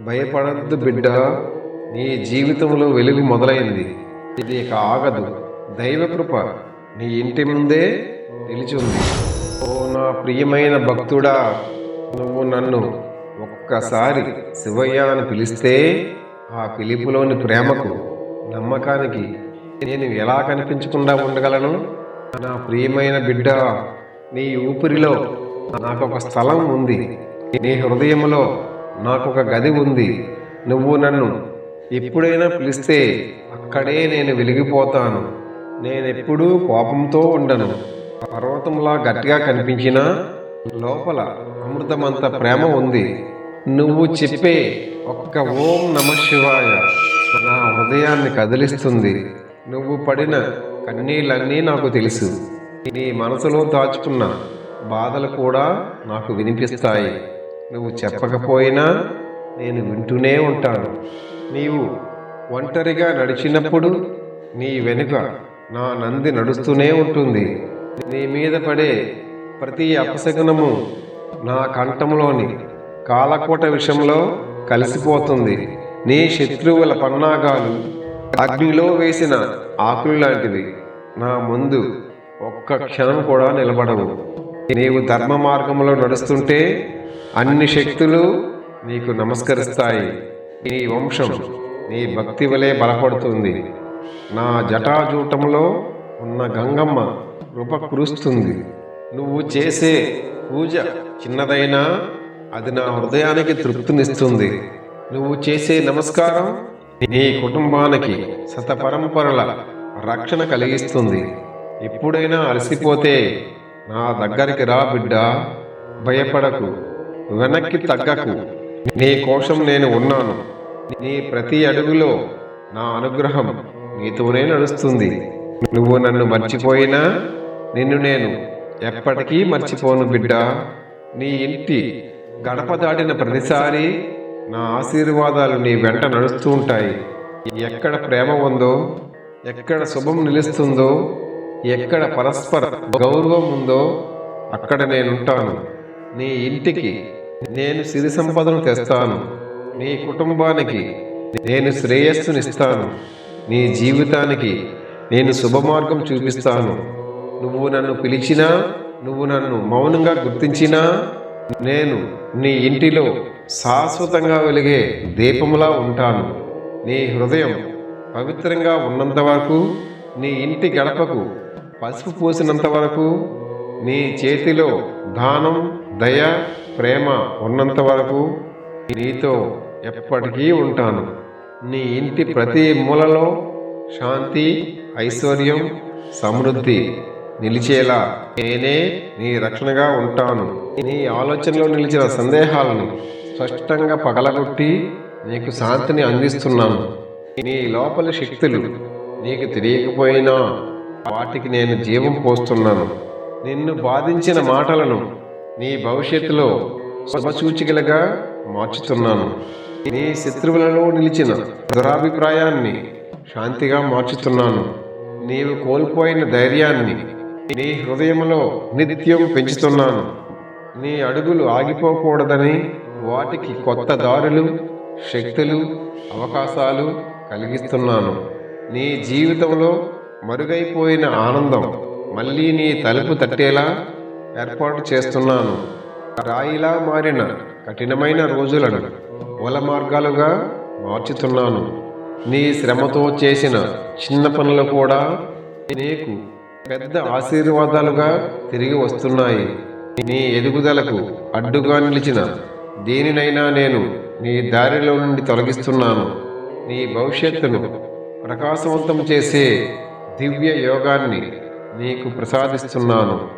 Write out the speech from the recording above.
భయపడద్దు బిడ్డ. నీ జీవితంలో వెలుగు మొదలైంది. ఇది ఇక ఆగదు. దైవకృప నీ ఇంటి ముందే నిలిచింది. ఓ నా ప్రియమైన భక్తుడా నువ్వు నన్ను ఒక్కసారి శివయ్య అని పిలిస్తే ఆ పిలుపులోని ప్రేమకు నమ్మకానికి నేను ఎలా కనిపించకుండా ఉండగలను? నా ప్రియమైన బిడ్డ నీ ఊపిరిలో నాకు ఒక స్థలం ఉంది. నీ హృదయంలో నాకు ఒక గది ఉంది. నువ్వు నన్ను ఎప్పుడైనా పిలిస్తే అక్కడే నేను వెలిగిపోతాను. నేనెప్పుడూ కోపంతో ఉండను. పర్వతంలా గట్టిగా కనిపించినా లోపల అమృతమంత ప్రేమ ఉంది. నువ్వు చెప్పే ఒక్క ఓం నమ శివాయ నా హృదయాన్ని కదిలిస్తుంది. నువ్వు పడిన కన్నీళ్ళన్నీ నాకు తెలుసు. నీ మనసులో దాచుకున్న బాధలు కూడా నాకు వినిపిస్తాయి. నువ్వు చెప్పకపోయినా నేను వింటూనే ఉంటాను. నీవు ఒంటరిగా నడిచినప్పుడు నీ వెనుక నా నంది నడుస్తూనే ఉంటుంది. నీ మీద పడే ప్రతి అపశకునము నా కంఠంలోని కాలకోట విషయంలో కలిసిపోతుంది. నీ శత్రువుల పన్నాగాలు అగ్నిలో వేసిన ఆకులు లాంటివి నా ముందు ఒక్క క్షణం కూడా నిలబడవు. నీవు ధర్మ మార్గంలో నడుస్తుంటే అన్ని శక్తులు నీకు నమస్కరిస్తాయి. నీ వంశం నీ భక్తి వలె బలపడుతుంది. నా జటాజూటంలో ఉన్న గంగమ్మ కృప కురుస్తుంది నువ్వు చేసే పూజ చిన్నదైనా అది నా హృదయానికి తృప్తినిస్తుంది. నువ్వు చేసే నమస్కారం నీ కుటుంబానికి శతపరంపరల రక్షణ కలిగిస్తుంది. ఎప్పుడైనా అలసిపోతే నా దగ్గరికి రా బిడ్డ భయపడకు. వెనక్కి తగ్గకు. నీ కోసం నేను ఉన్నాను. నీ ప్రతి అడుగులో నా అనుగ్రహం నీతోనే నడుస్తుంది. నువ్వు నన్ను మర్చిపోయినా నిన్ను నేను ఎప్పటికీ మర్చిపోను బిడ్డ. నీ ఇంటి గడప దాటిన ప్రతిసారి నా ఆశీర్వాదాలు నీ వెంట నడుస్తూ ఉంటాయి. ఎక్కడ ప్రేమ ఉందో ఎక్కడ శుభం నిలుస్తుందో ఎక్కడ పరస్పర గౌరవం ఉందో అక్కడ నేనుంటాను. నీ ఇంటికి నేను సిరి సంపదను తెస్తాను. నీ కుటుంబానికి నేను శ్రేయస్సునిస్తాను. నీ జీవితానికి నేను శుభమార్గం చూపిస్తాను. నువ్వు నన్ను పిలిచినా నువ్వు నన్ను మౌనంగా గుర్తించినా నేను నీ ఇంటిలో శాశ్వతంగా వెలిగే దీపంలా ఉంటాను. నీ హృదయం పవిత్రంగా ఉన్నంత వరకు నీ ఇంటి గడపకు పసుపు పోసినంత వరకు నీ చేతిలో దానం దయ ప్రేమ ఉన్నంత వరకు నీతో ఎప్పటికీ ఉంటాను. నీ ఇంటి ప్రతి మూలలో శాంతి ఐశ్వర్యం సమృద్ధి నిలిచేలా నేనే నీ రక్షణగా ఉంటాను. నీ ఆలోచనలో నిలిచిన సందేహాలను స్పష్టంగా పగలగొట్టి నీకు శాంతిని అందిస్తున్నాను. నీ లోపలి శక్తులు నీకు తెలియకపోయినా వాటికి నేను జీవం పోస్తున్నాను. నిన్ను బాధించిన మాటలను నీ భవిష్యత్తులో శుభసూచికలుగా మార్చుతున్నాను. నీ శత్రువులలో నిలిచిన దురాభిప్రాయాన్ని శాంతిగా మార్చుతున్నాను. నీవు కోల్పోయిన ధైర్యాన్ని నీ హృదయంలో నిత్యం పెంచుతున్నాను. నీ అడుగులు ఆగిపోకూడదని వాటికి కొత్త దారులు శక్తులు అవకాశాలు కలిగిస్తున్నాను. నీ జీవితంలో మరుగైపోయిన ఆనందం మళ్ళీ నీ తలుపు తట్టేలా ఏర్పాటు చేస్తున్నాను. రాయిలా మారిన కఠినమైన రోజులను మూల మార్గాలుగా మార్చుతున్నాను. నీ శ్రమతో చేసిన చిన్న పనులు కూడా నీకు పెద్ద ఆశీర్వాదాలుగా తిరిగి వస్తున్నాయి. నీ ఎదుగుదలకు అడ్డుగా నిలిచిన దేనినైనా నేను నీ దారిలో నుండి తొలగిస్తున్నాను. నీ భవిష్యత్తును ప్రకాశవంతం చేసే దివ్య యోగాన్ని నీకు ప్రసాదిస్తున్నాను.